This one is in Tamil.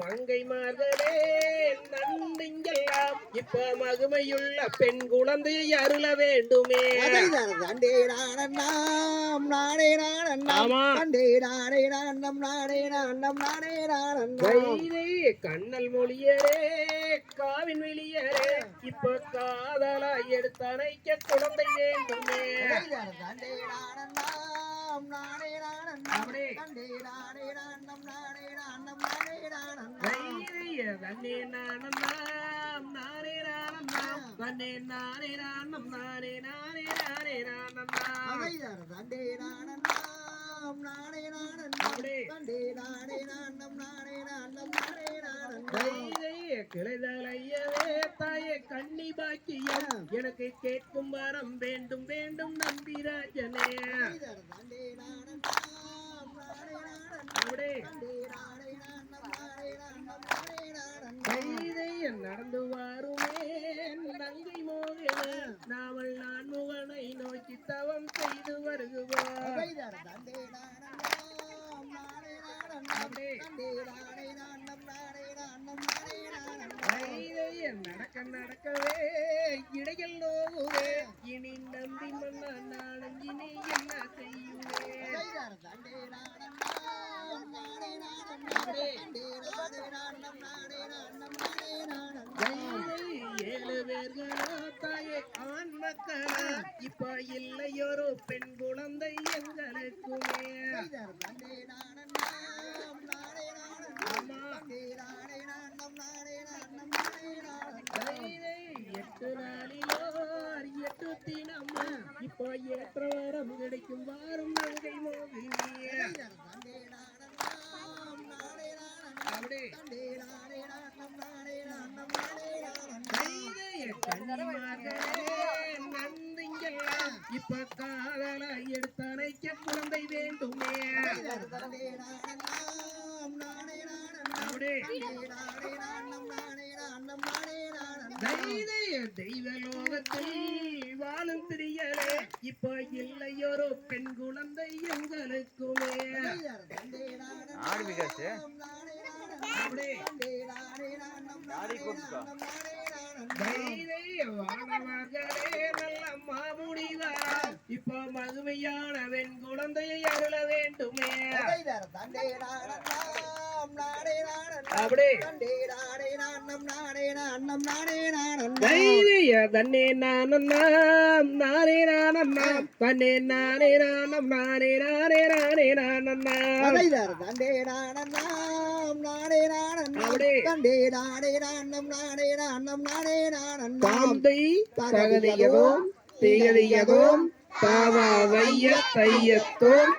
மங்கை மார்களே நன்றிங்கெல்லாம் இப்ப மகுமையுள்ள பெண் குழந்தையை அருள வேண்டுமே. ஆமா. கைதை கண்ணல் மொழியரே காவின் வெளியரே இப்ப காதலா எடுத்து குழந்தை வேண்டுமே. அப்படியே கைதை தன்னே நானம் நாம் நானே நானம் நாம் தன்னே நானே நானம் நானே நானே நானே நானம் நாம் கிளைதலையவே தாயே கண்ணி பாக்கியம் எனக்கு கேட்கும் வரம் வேண்டும் வேண்டும் நம்பிராஜனே நடந்து வாருவேன். நங்கை மோகன நாவல் நான் முகனை நோக்கி தவம் செய்து வருகுவோம் நடக்க நடக்கவே ஆண் மக்களா இப்ப இல்லையொரு பெண் குழந்தை எங்களுக்குமே. எட்டு நாளிலோ எட்டு தினம். இப்போ ஏற்ற வாரம் கிடைக்கும். வாரம் நங்கை மோகினியே. அப்படியே. கைதைய இப்ப காதலை எடுத்து அணைக்க குழந்தை வேண்டுமே. தெய்வ லோகத்தில் வாழும் திரியலே இப்ப இல்லையொரு பெண் குழந்தை எங்களுக்குமே. வானவர்களே நல்ல மாமுடிவரா இப்போ மகிமையான வெண் குழந்தையை அருள வேண்டுமே. அப்படியே. தைரிய தன்னே நானம் நாம் நானே நானம் நாம் தன்னே நானே நானம் நானே நானே நானே நானம் நாம். அப்படியே. தாந்தை தகதியதோம் திகதியதோம் தாவா வைய தையத்தோம்